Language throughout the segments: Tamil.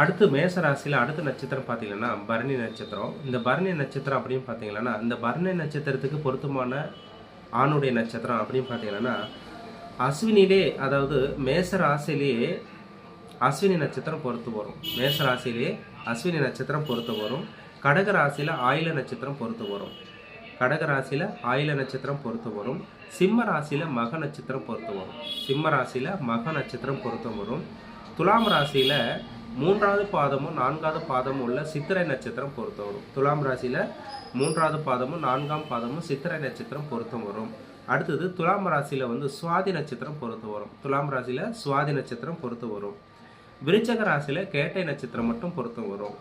அடுத்து மேச ராசியில் அடுத்த நட்சத்திரம் பார்த்தீங்கன்னா பரணி நட்சத்திரம். இந்த பரணி நட்சத்திரம் அப்படின்னு பார்த்தீங்கன்னா இந்த பரணி நட்சத்திரத்துக்கு பொருத்தமான ஆணுடைய நட்சத்திரம் அப்படின்னு பார்த்தீங்கன்னா அஸ்வினிலே அதாவது மேச ராசியிலேயே அஸ்வினி நட்சத்திரம் பொறுத்து வரும். மேச ராசியிலே அஸ்வினி நட்சத்திரம் பொறுத்து வரும். கடக ராசியில் ஆயில நட்சத்திரம் பொறுத்து வரும். கடக ராசியில் ஆயில நட்சத்திரம் பொறுத்து வரும். சிம்ம ராசியில் மக நட்சத்திரம் பொறுத்து வரும். சிம்ம ராசியில் மக நட்சத்திரம் பொறுத்து வரும். துலாம் ராசியில் மூன்றாவது பாதமும் நான்காவது பாதமும் உள்ள சித்திரை நட்சத்திரம் பொருத்தம் வரும். துலாம் ராசியில் மூன்றாவது பாதமும் நான்காம் பாதமும் சித்திரை நட்சத்திரம் பொருத்தம் வரும். அடுத்தது துலாம் ராசியில் வந்து சுவாதி நட்சத்திரம் பொறுத்து வரும். துலாம் ராசியில் சுவாதி நட்சத்திரம் பொறுத்து வரும். விருச்சக ராசியில் கேட்டை நட்சத்திரம் மட்டும் பொருத்தம் வரும்.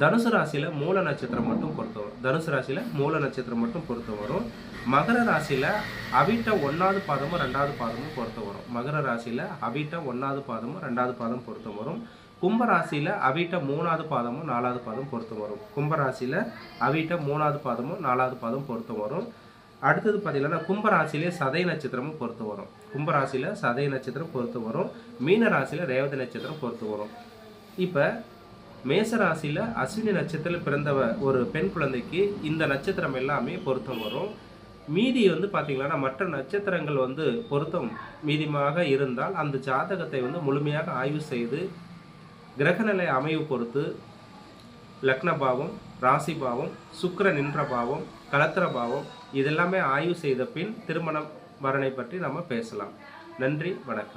தனுசு ராசியில் மூல நட்சத்திரம் மட்டும் பொருத்தம் வரும். தனுசு ராசியில் மூல நட்சத்திரம் மட்டும் பொருத்தம் வரும். மகர ராசியில் அவிட்ட ஒன்றாவது பாதமும் ரெண்டாவது பாதமும் பொருத்தம் வரும். மகர ராசியில் அவிட்ட ஒன்றாவது பாதமும் ரெண்டாவது பாதம் பொருத்தம் வரும். கும்பராசியில் அவிட்ட மூணாவது பாதமும் நாலாவது பாதம் பொருத்தம் வரும். கும்பராசியில் அவிட்ட மூணாவது பாதமும் நாலாவது பாதம் பொருத்தம் வரும். அடுத்தது பார்த்தீங்கன்னா கும்பராசிலே சதை சதய நட்சத்திரமும் பொறுத்து வரும். கும்பராசியில் சதை சதய நட்சத்திரம் பொறுத்து வரும். மீன ராசியில் ரேவதி நட்சத்திரம் பொறுத்து வரும். இப்போ மேச ராசியில் அஸ்வினி நட்சத்திரத்தில் பிறந்தவ ஒரு பெண் குழந்தைக்கு இந்த நட்சத்திரம் எல்லாமே பொருத்தம் வரும். மீதி வந்து பார்த்தீங்கன்னா மற்ற நட்சத்திரங்கள் வந்து பொருத்தம் மீதிமாக இருந்தால் அந்த ஜாதகத்தை வந்து முழுமையாக ஆய்வு செய்து கிரகநிலை அமைவு பொறுத்து லக்ன பாவம் ராசி பாவம் நின்ற பாவம் கலத்திர பாவம் இதெல்லாமே ஆய்வு செய்த பின் திருமணம் வரனை பற்றி நம்ம பேசலாம். நன்றி வணக்கம்.